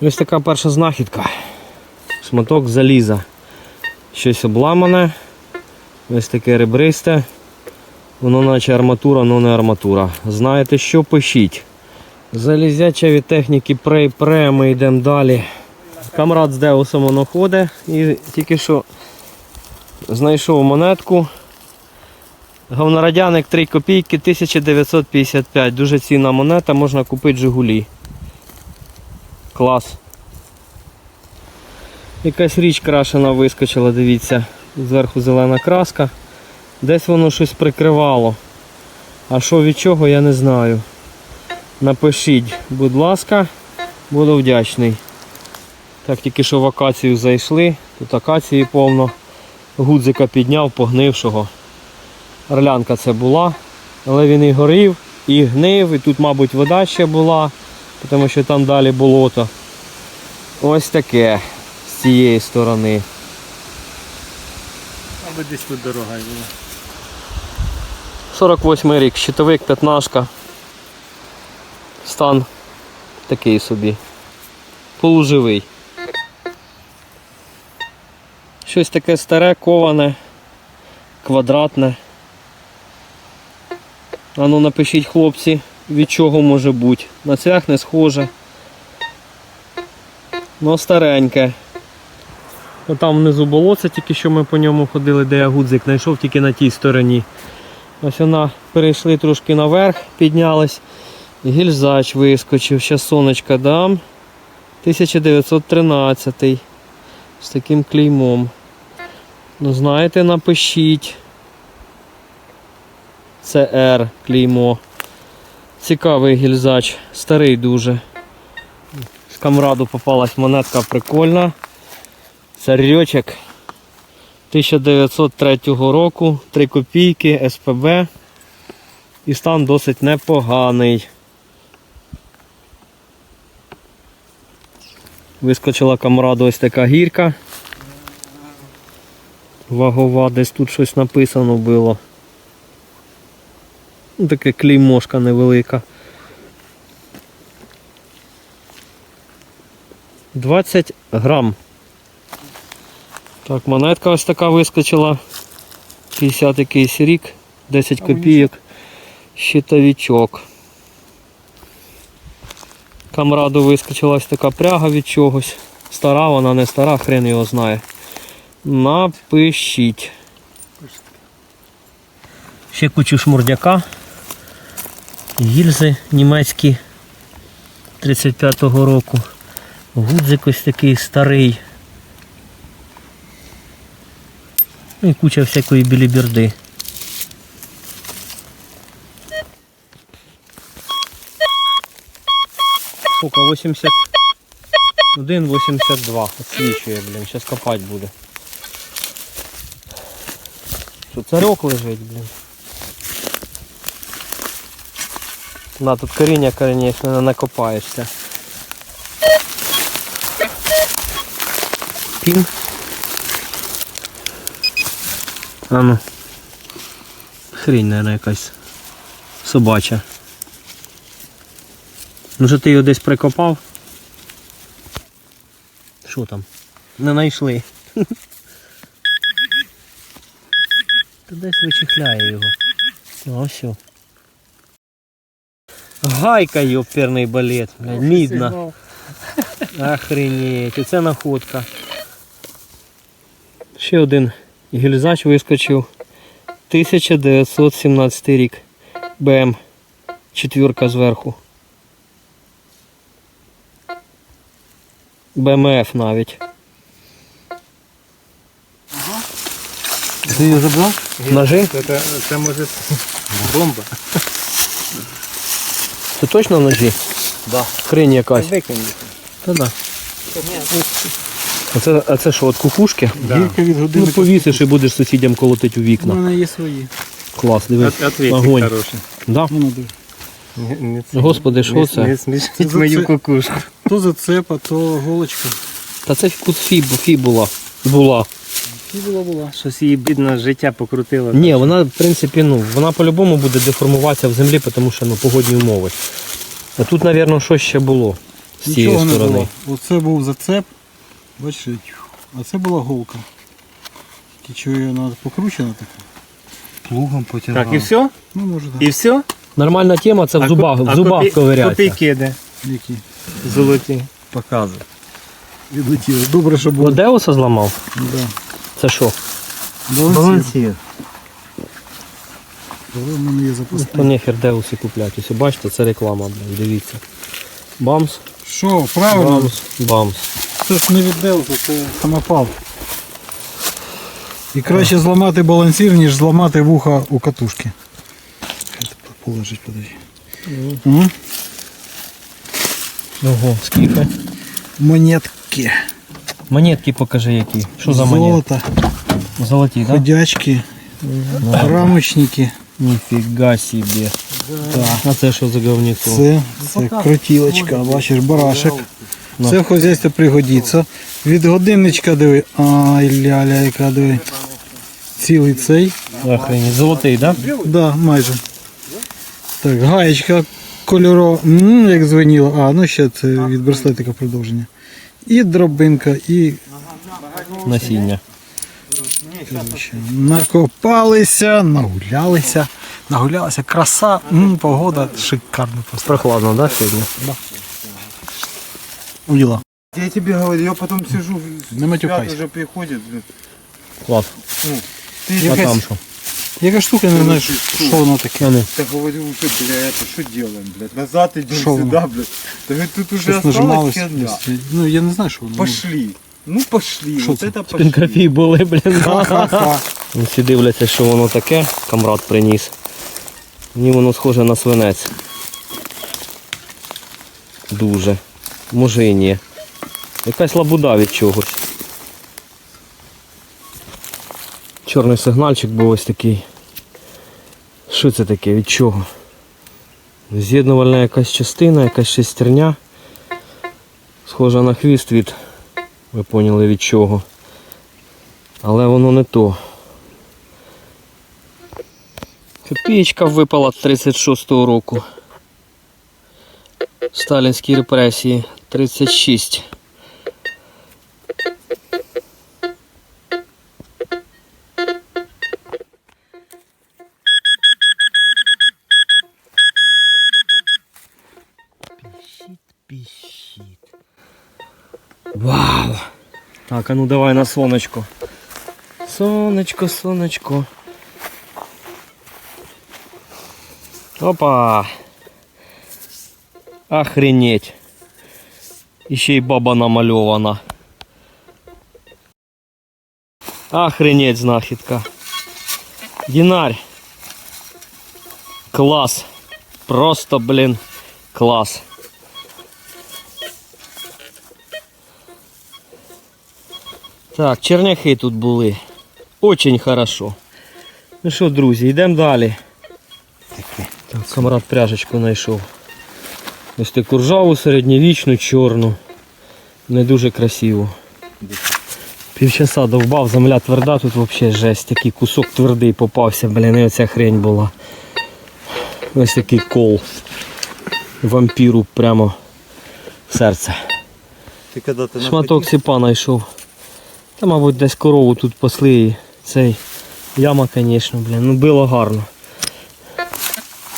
Ось така перша знахідка. Шматок заліза. Щось обламане. Ось таке ребристе. Воно наче арматура, але не арматура. Знаєте що, пишіть. Залізяча від техніки прей пре, ми йдемо далі. Камрад з Деусом воно ходить і тільки що знайшов монетку. Говнорадяник 3 копійки 1955. Дуже цінна монета, можна купити Жигулі. Клас. Якась річ крашена вискочила, дивіться. Зверху зелена краска. Десь воно щось прикривало. А що від чого, я не знаю. Напишіть, будь ласка, буду вдячний. Так, тільки що в акацію зайшли, тут акації повно. Гудзика підняв, погнившого. Орлянка це була, але він і горів, і гнив, і тут, мабуть, вода ще була, тому що там далі болото. Ось таке з цієї сторони. Аби десь тут дорога була. 48 рік, щитовик, п'ятнашка. Стан такий собі. Полуживий. Щось таке старе, коване, квадратне. А ну напишіть, хлопці, від чого може бути. На цвях не схоже. Ну стареньке. Отам внизу болоце, тільки що ми по ньому ходили, де я гудзик знайшов тільки на тій стороні. Ось вона перейшли трошки наверх, піднялась. Гільзач вискочив, ще сонечка дам. 1913 з таким клеймом. Ну, знаєте, напишіть. Це R клеймо. Цікавий гільзач, старий дуже. З камраду попалась монетка прикольна. Царьочок 1903 року, 3 копійки, СПБ. І стан досить непоганий. Вискочила камраду ось така гірка. Вагова, десь тут щось написано було. Ну, таке клеймошка невелика. 20 грам. Так, монетка ось така вискочила. 50 якийсь рік, 10 копійок. Щитовичок. Камраду вискочила ось така пряга від чогось. Стара вона не стара, хрен його знає. Напишіть. Ще кучу шмурдяка. Гільзи німецькі 35-го року. Гудзик ось такий старий. Ну і куча всякої біліберди. Сколько? 81, 82. Освічує, блін, зараз копати буде. Що, царьок лежить, блін. На, тут коріння, не накопаєшся. Пін. А ну. Хрінь, наверное, якась собача. Ну що ти його десь прикопав? Що там? Не знайшли. Та десь вичихляє його. О, все. Гайка, йоперний балет, блядь, мідна. Охренеть, це находка. Ще один гільзач вискочив. 1917 рік. БМ. Четвірка зверху. БМФ навіть. Ти її забрав? Ножи? Це, це може бомба. Це точно ножі? Да. Хрень якась. Викинь. Та да. А це, а це що, от кукушки? Гірка від Ну повісиш і будеш сусідям колотити у У вікна. мене є свої. Клас, дивись. Ответик Огонь. хороший. Да? Ну, надо. Не, не Господи, що це? Не смішіть мою це- кукушку. То зацепа, то голочка. Та це кут фіб, фібула. Була. Фібула була. Щось її бідно життя покрутило. Ні, вона, в принципі, ну, вона по-любому буде деформуватися в землі, тому що ну, погодні умови. А тут, мабуть, щось ще було. з цієї Нічого не сторони. було. Оце був зацеп. Бачите, а це була голка. Тільки чого її вона покручена така. Плугом потягав. Так, і все? Ну, може, так. І все? Нормальна тема це в зубах, в зубах копій- ковиряться. Копійки де? Які? Золоті. Показує. Відлетіли. Добре, що було. Одеуса зламав? Да. Це що? Балансір. То запасний. нехер деуси купляти. Ось бачите, це реклама, блін, дивіться. Бамс, Що, правильно? бамс, бамс. Це ж не від Деуса, це самопал. І краще зламати балансір, ніж зламати вуха у катушки. Це Положить, подожди. Ого, скільки? Монетки. Монетки покажи які. Що за монетки? Золото, Золоті, так? ходячки, рамочники. Ніфіга собі. Так. А це що за говніцо? Це, це крутілочка, бачиш, барашек. Ну. Це в хазяйстві пригодиться. Від годинничка диви. Ай, ля-ля, яка диви. Цілий цей. Охренеть. Золотий, так? Да? Да, майже. Так, гаєчка кольорова, м, як звеніла. А, ну ще це від браслетика продовження. І дробинка, і Насіння. накопалися, нагулялися. Нагулялися, краса, м, погода шикарна просто. Прохладно, так, да, сьогодні? Уїла. Я тебе говорю, я потом сижу, Не матюкайся. уже приходит. Клас. Ты А там що? Яка штука, не знаєш, що воно таке. А ну. Так говорю, уже, бля, это что делаем, блядь? Назад идем Шо вы? сюда, блядь. Да ведь тут уже Щось осталась нажималось. херня. десь. Ну, я не знаю, що воно. Пошли. Ну пошли, Шо вот це? это пошли. Пінкафі були, блін. Ха-ха-ха. Всі дивляться, що воно таке, камрад приніс. Мені воно схоже на свинець. Дуже. Може і ні. Якась лабуда від чогось. Чорний сигнальчик був ось такий. Що це таке? Від чого? З'єднувальна якась частина, якась шестерня. Схожа на хвіст від. Ви поняли від чого. Але воно не то. Копієчка випала 36-го року. Сталінські репресії 36. Вау! Так, а ну давай на сонечко. Сонечко, сонечко. Опа! Охренеть! Іще й баба намальована. Охренеть знахідка. Дінарь. Клас. Просто, блін, клас. Так, черняхи тут були. Очень хорошо. Ну що, друзі, йдемо далі. Так, камрад пряжечку знайшов. Ось таку ржаву середньовічну, чорну. Не дуже красиву. Півчаса довбав, земля тверда, тут взагалі жесть. Такий кусок твердий попався, блін, і оця хрень була. Ось такий кол. Вампіру прямо в серце. Ты Шматок сіпа знайшов. Та, мабуть, десь корову тут пасли і цей. Яма, звісно, блін. Ну било гарно.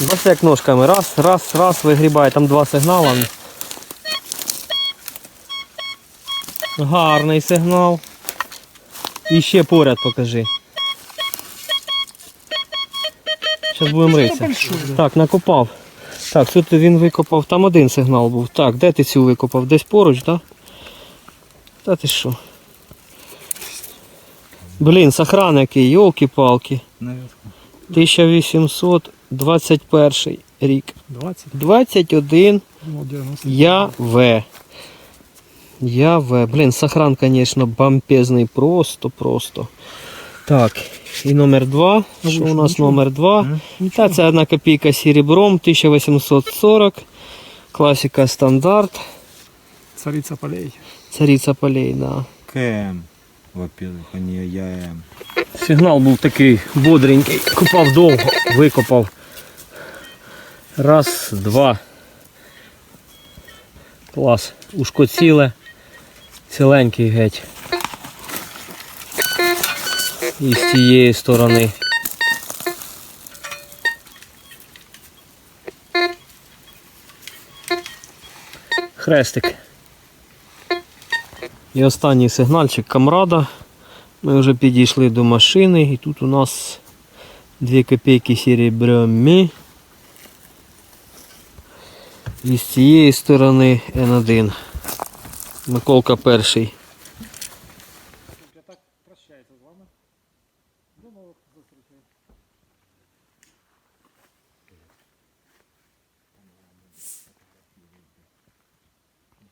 Бачите, як ножками. Раз, раз, раз, вигрібає, там два сигнали. Гарний сигнал. І ще поряд покажи. Зараз будемо ритися. Так, накопав. Так, тут він викопав, там один сигнал був. Так, де ти цю викопав? Десь поруч, так? Та ти що? Блін, сохран який, йолки-палки. 1821 рік. 20, 21 ну, 90. я В. Я В. Блін, сохран, звісно, бомбезний просто-просто. Так, і номер 2. Що у нас номер 2? Та це одна копійка серебром, 1840. Класика стандарт. Цариця полей. Цариця полей, да. КМ. Во-первых, а не Сигнал був такий бодренький. Копав довго, викопав. Раз, два. Клас. Ушко ціле. Ціленький геть. І з цієї сторони. Хрестик. І останній сигнальчик камрада. Ми вже підійшли до машини і тут у нас 2 копійки серебрями. І з цієї сторони N1. Миколка перший.